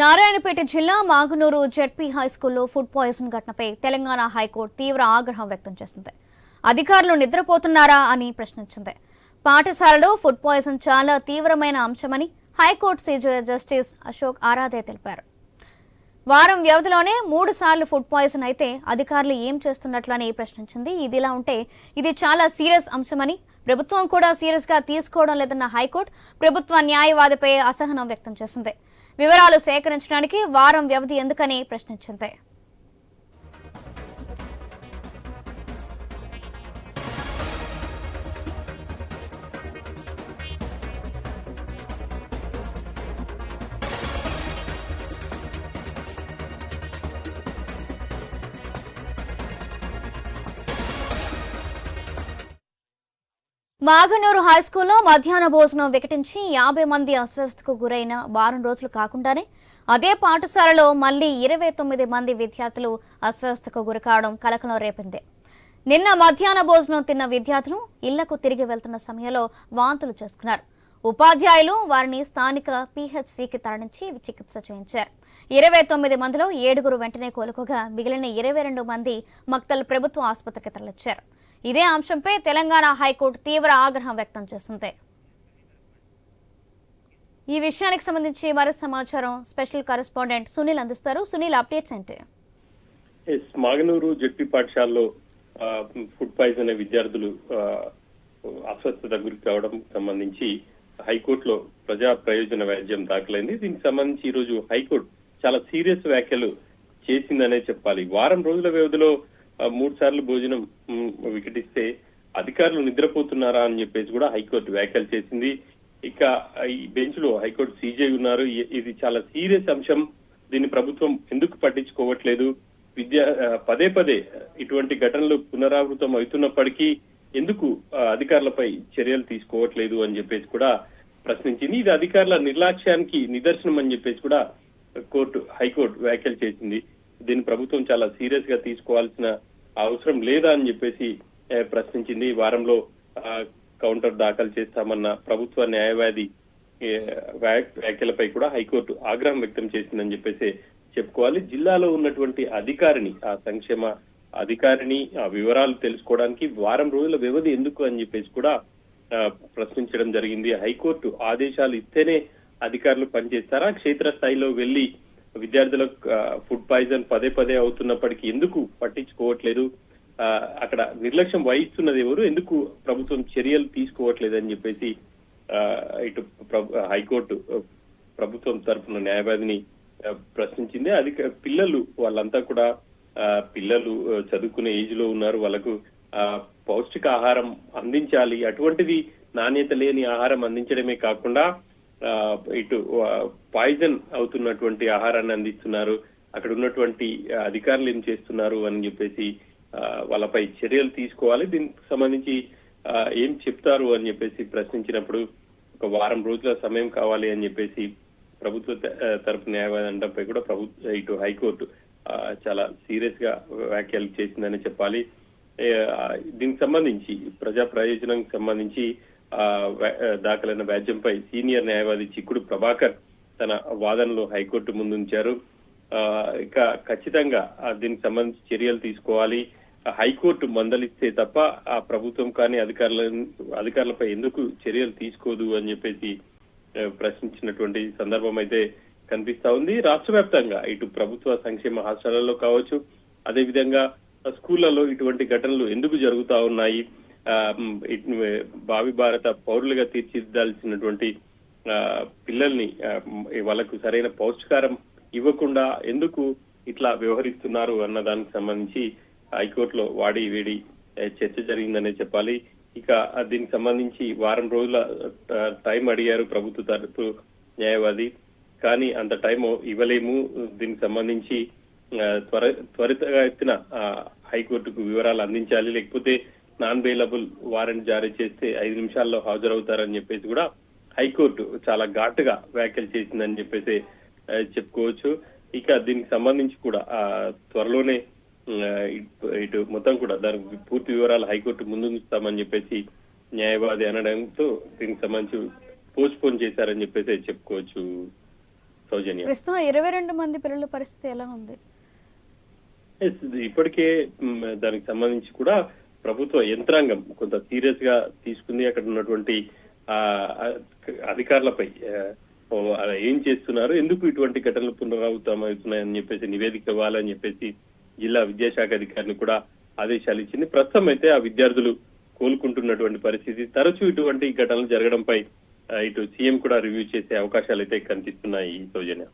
నారాయణపేట జిల్లా Maganur ZP high స్కూల్లో food poison ఘటనపై తెలంగాణ హైకోర్టు తీవ్ర ఆగ్రహం వ్యక్తం చేసింది. అధికారులు నిద్రపోతున్నారా అని ప్రశ్నించింది. పాఠశాలలో ఫుడ్ పాయిజన్ చాలా తీవ్రమైన అంశమని high court CJ justice Ashok Aradhe తెలిపారు. వారం వ్యవధిలోనే మూడు సార్లు ఫుడ్ పాయిజన్ అయితే అధికారులు ఏం చేస్తున్నట్లు అని ప్రశ్నించింది. ఇదిలా ఉంటే ఇది చాలా సీరియస్ అంశమని ప్రభుత్వం కూడా సీరియస్గా తీసుకోవడం లేదన్న హైకోర్టు ప్రభుత్వ న్యాయవాదిపై అసహనం వ్యక్తం చేసింది. వివరాలు సేకరించడానికి వారం వ్యవధి ఎందుకని ప్రశ్నించింది. మాగనూరు హై స్కూల్లో మధ్యాహ్న భోజనం వికటించి యాభై మంది అస్వస్థకు గురైన వారం రోజులు కాకుండానే అదే పాఠశాలలో మళ్ళీ ఇరవై తొమ్మిది మంది విద్యార్థులు అస్వస్థకు గురికావడం కలకలం రేపింది. నిన్న మధ్యాహ్న భోజనం తిన్న విద్యార్థులు ఇళ్ళకు తిరిగి వెళ్తున్న సమయంలో వాంతులు చేసుకున్నారు. ఉపాధ్యాయులు వారిని స్థానిక పీహెచ్సికి తరలించి చికిత్స చేయించారు. ఇరవై తొమ్మిది మందిలో ఏడుగురు వెంటనే కోలుకోగా మిగిలిన ఇరవై రెండు మంది మక్తల్ ప్రభుత్వ ఆసుపత్రికి తరలించారు. ఇదే అంశంపై తెలంగాణ హైకోర్టు తీవ్ర ఆగ్రహం వ్యక్తం చేసింది. ఈ విషయానికి సంబంధించి మరింత సమాచారం స్పెషల్ కరెస్పాండెంట్ సునీల్ అందిస్తారు. సునీల్ అప్డేట్స్ ఏంటి? మాగనూరు జడ్పీ పాఠశాలలో ఫుడ్ పాయిజన్ అనే విద్యార్థులు అస్వస్థత గురి కావడం సంబంధించి హైకోర్టులో ప్రజా ప్రయోజన వ్యాజ్యం దాఖలైంది. దీనికి సంబంధించి ఈ రోజు హైకోర్టు చాలా సీరియస్ వ్యాఖ్యలు చేసిందనే చెప్పాలి. వారం రోజుల వ్యవధిలో మూడు సార్లు భోజనం వికటిస్తే అధికారులు నిద్రపోతున్నారా అని చెప్పేసి కూడా హైకోర్టు వ్యాఖ్యలు చేసింది. ఇక ఈ బెంచ్లో హైకోర్టు సీజే ఉన్నారు. ఇది చాలా సీరియస్ అంశం. దీన్ని ప్రభుత్వం ఎందుకు పట్టించుకోవట్లేదు? విద్య ఆ, పదే పదే ఇటువంటి ఘటనలు పునరావృతం అవుతున్నప్పటికీ ఎందుకు అధికారులపై చర్యలు తీసుకోవట్లేదు అని చెప్పేసి కూడా ప్రశ్నించింది. ఇది అధికారుల నిర్లక్ష్యానికి నిదర్శనం అని చెప్పేసి కూడా కోర్టు హైకోర్టు వ్యాఖ్యలు చేసింది. దీన్ని ప్రభుత్వం చాలా సీరియస్గా తీసుకోవాల్సిన అవసరం లేదా అని చెప్పేసి ప్రశ్నించింది. ఈ వారంలో ఆ, కౌంటర్ దాఖలు చేస్తామన్న ప్రభుత్వ న్యాయవాది వ్యాఖ్యలపై కూడా హైకోర్టు ఆగ్రహం వ్యక్తం చేసిందని చెప్పేసి చెప్పుకోవాలి. జిల్లాలో ఉన్నటువంటి అధికారిని ఆ సంక్షేమ అధికారిని ఆ వివరాలు తెలుసుకోవడానికి వారం రోజుల వ్యవధి ఎందుకు అని చెప్పేసి కూడా ఆ, ప్రశ్నించడం జరిగింది. హైకోర్టు ఆదేశాలు ఇస్తేనే అధికారులు పనిచేస్తారా? క్షేత్రస్థాయిలో వెళ్ళి విద్యార్థులకు ఆ, ఫుడ్ పాయిజన్ పదే పదే అవుతున్నప్పటికీ ఎందుకు పట్టించుకోవట్లేదు? ఆ, అక్కడ నిర్లక్ష్యం వహిస్తున్నది ఎవరు? ఎందుకు ప్రభుత్వం చర్యలు తీసుకోవట్లేదు అని చెప్పేసి ఆ, ఇటు ప్రభు- హైకోర్టు ప్రభుత్వం తరఫున న్యాయవాదిని ప్రశ్నించింది. అది పిల్లలు వాళ్ళంతా కూడా ఆ, పిల్లలు చదువుకునే ఏజ్లో ఉన్నారు. వాళ్ళకు ఆ, పౌష్టికాహారం అందించాలి. అటువంటిది నాణ్యత లేని ఆహారం అందించడమే కాకుండా ఇటు పాయిజన్ అవుతున్నటువంటి ఆహారాన్ని అందిస్తున్నారు. అక్కడ ఉన్నటువంటి అధికారులు ఏం చేస్తున్నారు అని చెప్పేసి ఆ, వాళ్ళపై చర్యలు తీసుకోవాలి. దీనికి సంబంధించి ఏం చెప్తారు అని చెప్పేసి ప్రశ్నించినప్పుడు ఒక వారం రోజుల సమయం కావాలి అని చెప్పేసి ప్రభుత్వ తరపు న్యాయవాదంపై కూడా ప్రభుత్వ ఇటు హైకోర్టు చాలా సీరియస్గా వ్యాఖ్యలు చేసిందని చెప్పాలి. దీనికి సంబంధించి ప్రజా ప్రయోజనానికి సంబంధించి దాఖలైన వ్యాజ్యంపై సీనియర్ న్యాయవాది చిక్కుడు ప్రభాకర్ తన వాదనలు హైకోర్టు ముందుంచారు. ఆ, ఇక ఖచ్చితంగా దీనికి సంబంధించి చర్యలు తీసుకోవాలి. హైకోర్టు మందలిస్తే తప్ప ఆ ప్రభుత్వం కానీ అధికారుల అధికారులపై ఎందుకు చర్యలు తీసుకోదు అని చెప్పేసి ప్రశ్నించినటువంటి సందర్భం అయితే కనిపిస్తా ఉంది. రాష్ట్ర వ్యాప్తంగా ఇటు ప్రభుత్వ సంక్షేమ హాస్టళ్ళలో కావచ్చు అదే విధంగా స్కూళ్ళలో ఇటువంటి ఘటనలు ఎందుకు జరుగుతా ఉన్నాయి? భావి భారత పౌరులుగా తీర్చిదిద్దాల్సినటువంటి ఆ, పిల్లల్ని వాళ్ళకు సరైన పౌష్టికారం ఇవ్వకుండా ఎందుకు ఇట్లా వ్యవహరిస్తున్నారు అన్న దానికి సంబంధించి హైకోర్టులో వాడి వేడి చర్చ జరిగిందనే చెప్పాలి. ఇక దీనికి సంబంధించి వారం రోజుల టైం అడిగారు ప్రభుత్వ తరపు న్యాయవాది. కానీ అంత టైం ఇవ్వలేము. దీనికి సంబంధించి ఆ, త్వర త్వరితగా ఆ, హైకోర్టుకు వివరాలు అందించాలి. లేకపోతే నాన్ బెయిలబుల్ వారెంట్ జారీ చేస్తే ఐదు నిమిషాల్లో హాజరవుతారని చెప్పేసి కూడా హైకోర్టు చాలా ఘాటుగా వ్యాఖ్యలు చేసిందని చెప్పేసి చెప్పుకోవచ్చు. ఇక దీనికి సంబంధించి కూడా త్వరలోనే ఇటు- మొత్తం కూడా దానికి పూర్తి వివరాలు హైకోర్టు ముందుంచుతామని చెప్పేసి న్యాయవాది అనడంతో దీనికి సంబంధించి పోస్ట్ పోన్ చేశారని చెప్పేసి చెప్పుకోవచ్చు. సౌజన్య. ప్రస్తుతం ఇరవై రెండు మంది పిల్లల పరిస్థితి ఎలా ఉంది? ఇప్పటికే దానికి సంబంధించి కూడా ప్రభుత్వ యంత్రాంగం కొంత సీరియస్గా తీసుకుంది. అక్కడ ఉన్నటువంటి ఆ అధికారులపై ఏం చేస్తున్నారు? ఎందుకు ఇటువంటి ఘటనలు పునరావృతం అవుతున్నాయని చెప్పేసి నివేదిక ఇవ్వాలని చెప్పేసి జిల్లా విద్యాశాఖ అధికారిని కూడా ఆదేశాలు ఇచ్చింది. ప్రస్తుతం అయితే ఆ విద్యార్థులు కోలుకుంటున్నటువంటి పరిస్థితి. తరచూ ఇటువంటి ఘటనలు జరగడంపై ఇటు సీఎం కూడా రివ్యూ చేసే అవకాశాలు అయితే కనిపిస్తున్నాయి ఈ సౌజన్య.